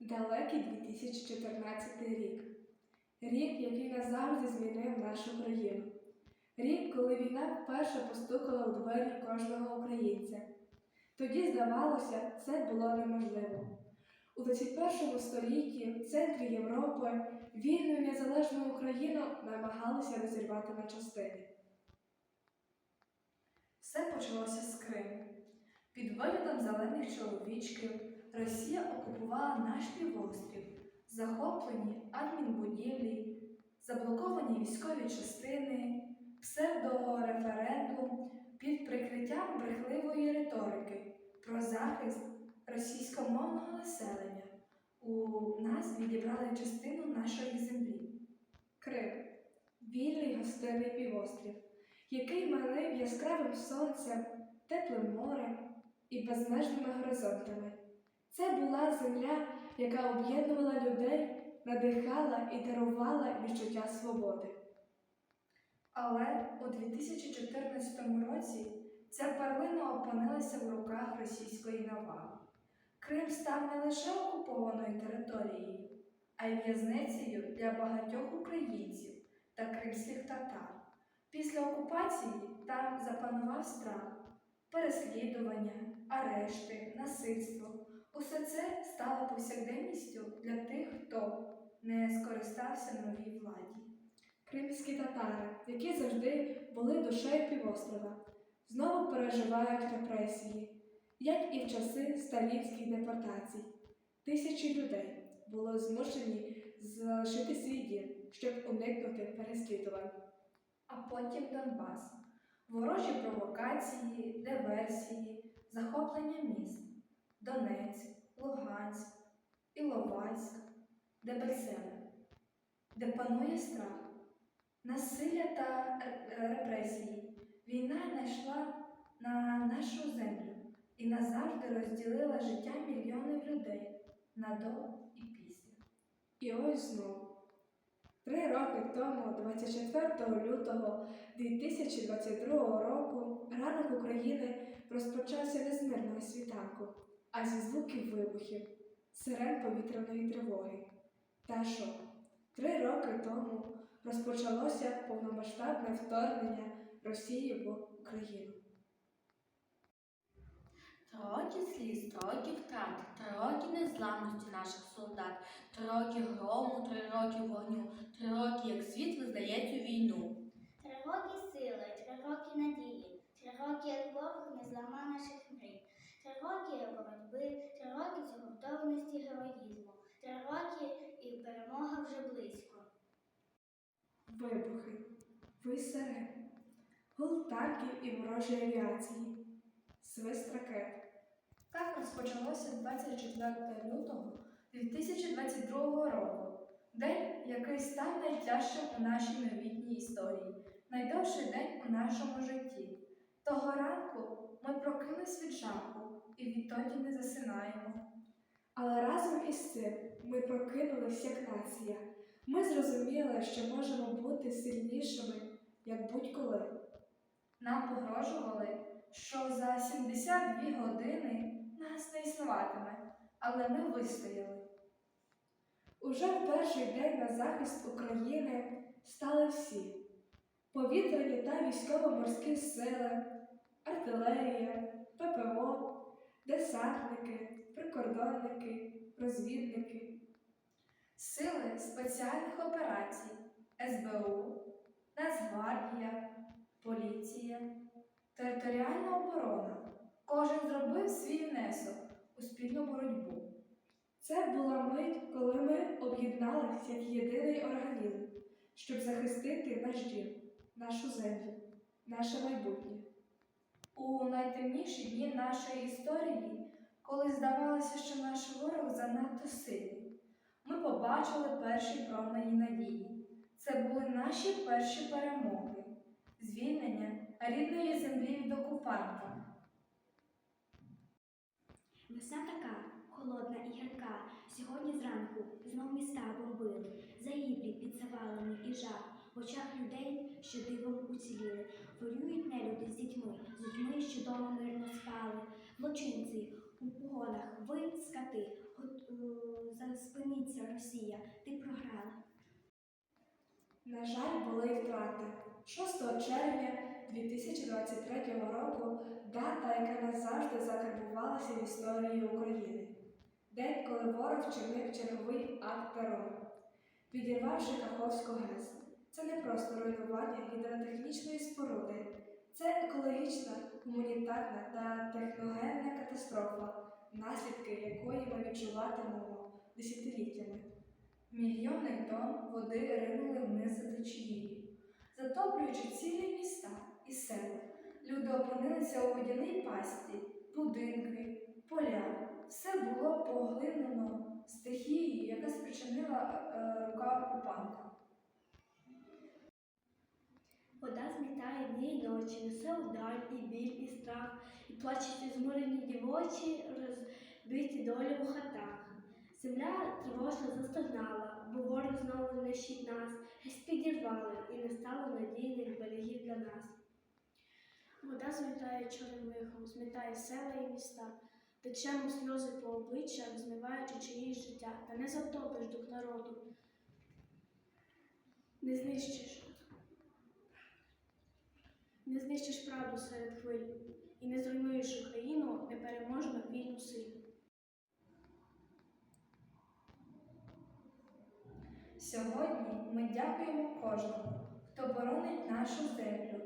Далекий 2014 рік. Рік, який назавжди змінив нашу країну. Рік, коли війна вперше постукала у двері кожного українця. Тоді, здавалося, це було неможливо. У 21 столітті в центрі Європи вільну і незалежну Україну намагалися розірвати на частини. Все почалося з Криму. Під виглядом зелених чоловічків Росія окупувала наш півострів, захоплені адмінбудівлі, заблоковані військові частини, псевдореферендум під прикриттям брехливої риторики про захист російськомовного населення. У нас відібрали частину нашої землі. Крим вільний гостинний півострів, який манив яскравим сонцем, теплим морем і безмежними горизонтами. Це була земля, яка об'єднувала людей, надихала і дарувала відчуття свободи. Але у 2014 році ця перлина опинилася в руках російської навали. Крим став не лише окупованою територією, а й в'язницею для багатьох українців та кримських татар. Після окупації там запанував страх, переслідування, арешти, насильство. Усе це стало повсякденністю для тих, хто не скористався новій владі. Кримські татари, які завжди були душею півострова, знову переживають репресії, як і в часи сталінських депортацій. Тисячі людей були змушені залишити свій дім, щоб уникнути переслідувань. А потім Донбас. Ворожі провокації, диверсії, захоплення міст Донецьк, Луганськ, Іловайськ, Дебальцеве, де панує страх, насилля та репресії. Війна знайшла на нашу землю і назавжди розділила життя мільйонів людей на до і після. І ось знову. Три роки тому, 24 лютого 2022 року, ранок України розпочався не світанку, а зі звуків вибухів, сирен повітряної тривоги. Та що? Три роки тому розпочалося повномасштабне вторгнення Росії в Україну. Три роки сліз, три роки втрат, три роки незламності наших солдат, три роки грому, три роки вогню, три роки, як світ визнає цю війну. Три роки сили, три роки надії, три роки як ворог не зламав наших мрій, три роки боротьби, три роки згуртованості героїзму, три роки і перемога вже близько. Вибухи, вий сирен, гул танків і ворожої авіації, свист ракет. Так розпочалося 24 лютого 2022 року. День, який став найтяжчим у нашій новітній історії, найдовший день у нашому житті. Того ранку ми прокинулись від жаху і відтоді не засинаємо. Але разом із цим ми прокинулись як нація. Ми зрозуміли, що можемо бути сильнішими, як будь-коли. Нам погрожували, що за 72 години нас не існуватиме, але ми вистояли. Уже в перший день на захист України стали всі повітряні та військово-морські сили, артилерія, ППО, десантники, прикордонники, розвідники. Сили спеціальних операцій СБУ, Нацгвардія, поліція, територіальна оборона. Кожен зробив свій внесок у спільну боротьбу. Це була мить, коли ми об'єдналися як єдиний організм, щоб захистити наш дім, нашу землю, наше майбутнє. У найтемніші дні нашої історії, коли здавалося, що наш ворог занадто сильний, ми побачили перші промені надії. Це були наші перші перемоги, звільнення рідної землі від окупанта. Весна така холодна і гірка. Сьогодні зранку знов міста бомбили, загиблі під і жах. В очах людей, що дивом уціліли, воюють нелюди з дітьми, з людьми, що дома мирно спали. Злочинці погонах, ви скати, гот- е, за Росія, ти програла. На жаль, були втрати. 6 червня 2023 року дата, яка назавжди закарбувалася в історії України. День, коли ворог вчинив черговий акт терору, підірвавши Каховську ГЕС. Це не просто руйнування гідротехнічної споруди, це екологічна, гуманітарна та техногенна катастрофа, наслідки якої ми відчуватимемо десятиліттями. Мільйони тонн води ринули вниз за течією, затоплюючи цілі міста і села. Люди опинилися у водяній пасті, будинки, поля. Все було поглинено стихією, яка спричинила е, рука окупанта. Вода змітає дні й ночі, несе удар, і біль, і страх, і плачуть змурені дівочі, розбиті долі у хатах. Земля тривожно застогнала, бо ворог знову нищить нас, геть підірвали, і не стало надійних берегів для нас. Вода змітає чорним лихом, змітає села і міста, течемо сльози по обличчях, змиваючи чиїсь життя, та не затопиш дух народу. Не знищиш. Не знищиш правду серед хвиль і не зруйнуєш Україну непереможну вільну силу. Сьогодні ми дякуємо кожному, хто боронить нашу землю,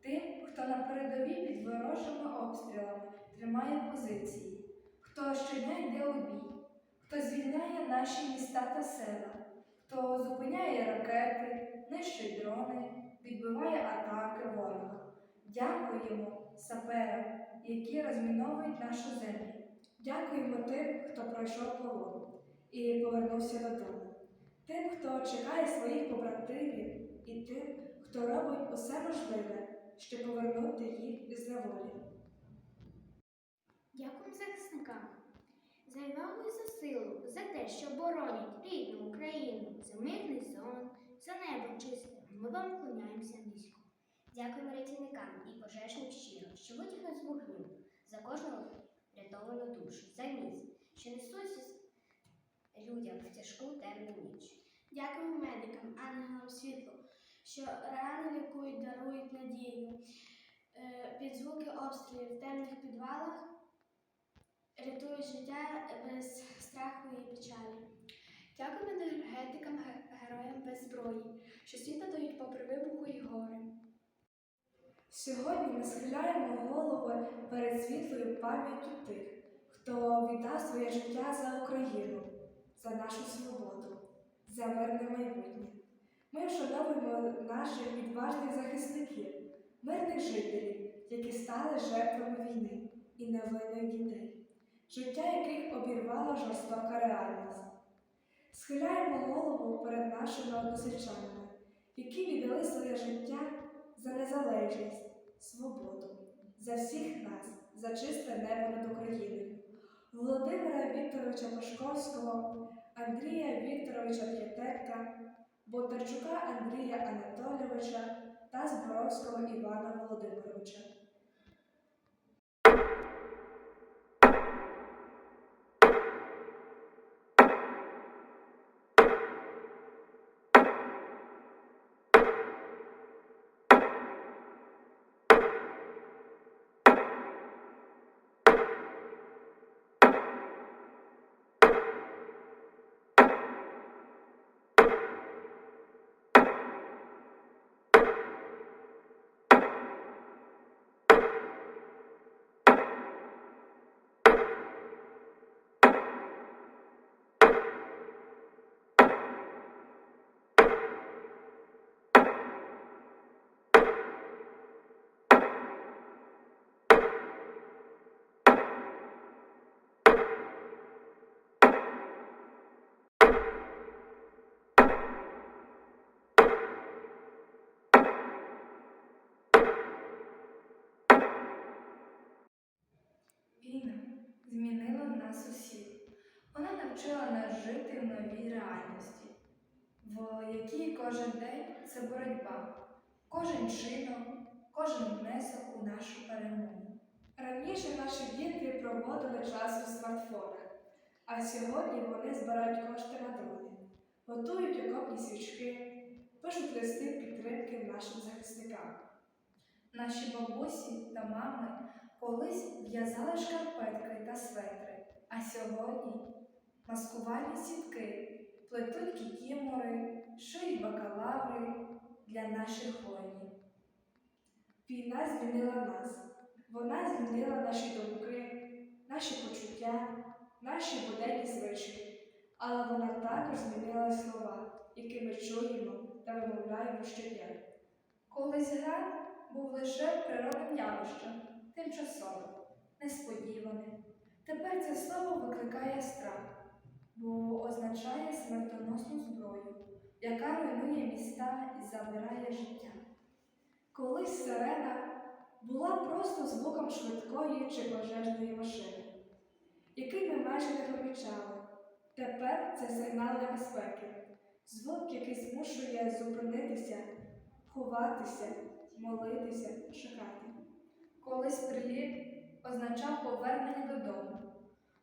тим, хто на передовій під ворожими обстрілами тримає позиції, хто щодня йде у бій, хто звільняє наші міста та села, хто зупиняє ракети, нищить дрони, відбиває атаки ворога. Дякуємо саперам, які розміновують нашу землю. Дякуємо тим, хто пройшов полон і повернувся додому, тим, хто чекає своїх побратимів, і тим, хто робить усе можливе, щоб повернути їх із неволі. Дякуємо захисникам за увагу і за силу, за те, що боронять рідну Україну, за мирний сон, за небо чисте. Ми вам вклоняємося низько. Дякуємо рятівникам і пожежним щиро, що витягнуть з вогню за кожну врятовану душу, за міст, що несуть людям в тяжку темну ніч. Дякуємо медикам, ангелам світлу, що рани лікують, дарують надію. Е, Під звуки обстрілів в темних підвалах рятують життя без страху і печалі. Дякуємо енергетикам, героям без зброї, що світло дають попри вибуху і гори. Сьогодні ми схиляємо голови перед світлою пам'яттю тих, хто віддав своє життя за Україну, за нашу свободу, за мирне майбутнє. Ми вшановуємо наших відважних захисників, мирних жителів, які стали жертвами війни і невинних дітей, життя яких обірвала жорстока реальність. Схиляємо голову перед нашими односельчанами, які віддали своє життя за незалежність, свободу, за всіх нас, за чисте небо над Україною. Володимира Вікторовича Пашковського, Андрія Вікторовича П'ятетка, Бондарчука Андрія Анатолійовича та Зборовського Івана Володимировича. Нас усіх. Вона навчила нас жити в новій реальності, в якій кожен день це боротьба, кожен чинок, кожен внесок у нашу перемогу. Раніше наші діти проводили час у смартфонах, а сьогодні вони збирають кошти на дрони. готують окопні свічки, пишуть листи підтримки нашим захисникам. Наші бабусі та мами колись в'язали шкарпетки та светри, а сьогодні маскувальні сітки, плетуть кікімори, шиють бакалаври для наших воїнів. Війна змінила нас. Вона змінила наші думки, наші почуття, наші буденні звички. Але вона також змінила слова, які ми чуємо та вимовляємо щодня. Колись град був лише природним явищем, тимчасовим, несподіваним. Тепер це слово викликає страх, бо означає смертоносну зброю, яка руйнує міста і забирає життя. Колись сирена була просто звуком швидкої чи пожежної машини, який ми майже не помічали. Тепер це сигнал небезпеки, звук, який змушує зупинитися, ховатися, молитися, шукати. Означав повернення додому,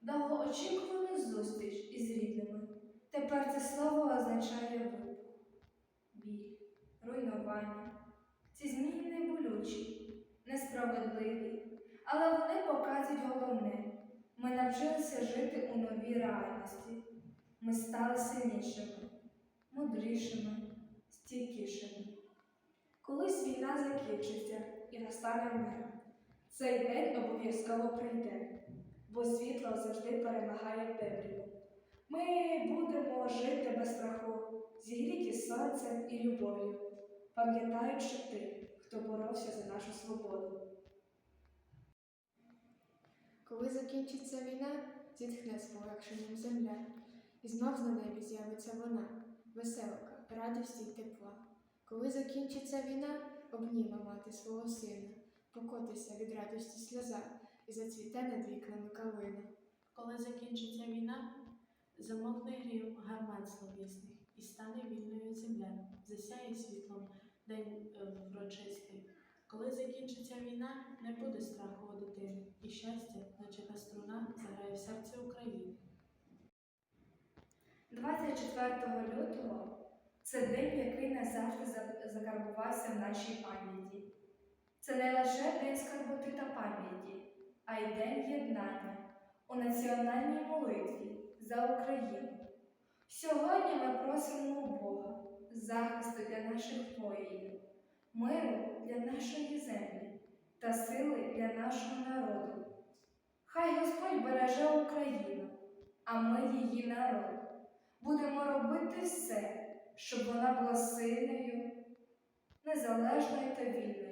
довгоочікувану зустріч із рідними. Тепер це слово означає вибух, біль, руйнування. Ці зміни не болючі, несправедливі, але вони показують головне. Ми навчилися жити у новій реальності. Ми стали сильнішими, мудрішими, стійкішими. Колись війна закінчиться і настане мир. Цей день обов'язково прийде, бо світло завжди перемагає темряву. Ми будемо жити без страху, зігріті сонцем і любов'ю, пам'ятаючи тих, хто боровся за нашу свободу. Коли закінчиться війна, зітхне з полегшенням земля, і знов на небі з'явиться вона, веселка, радості й тепла. Коли закінчиться війна, обніме мати свого сина, покотиться від радості сльоза і зацвіте над вікнами калина. Коли закінчиться війна, замовкне грім гармат словісних, і стане вільною земля, засяє світлом день е, врочистий. Коли закінчиться війна, не буде страху у дитини, і щастя, наче та струна, заграє в серці України. 24 лютого це день, який назавжди закарбувався в нашій пам'яті. Це не лише день скарботи та пам'яті, а й день єднання у національній молитві за Україну. Сьогодні ми просимо у Бога захисту для наших воїнів, миру для нашої землі та сили для нашого народу. Хай Господь береже Україну, а ми її народ. Будемо робити все, щоб вона була сильною, незалежною та вільною.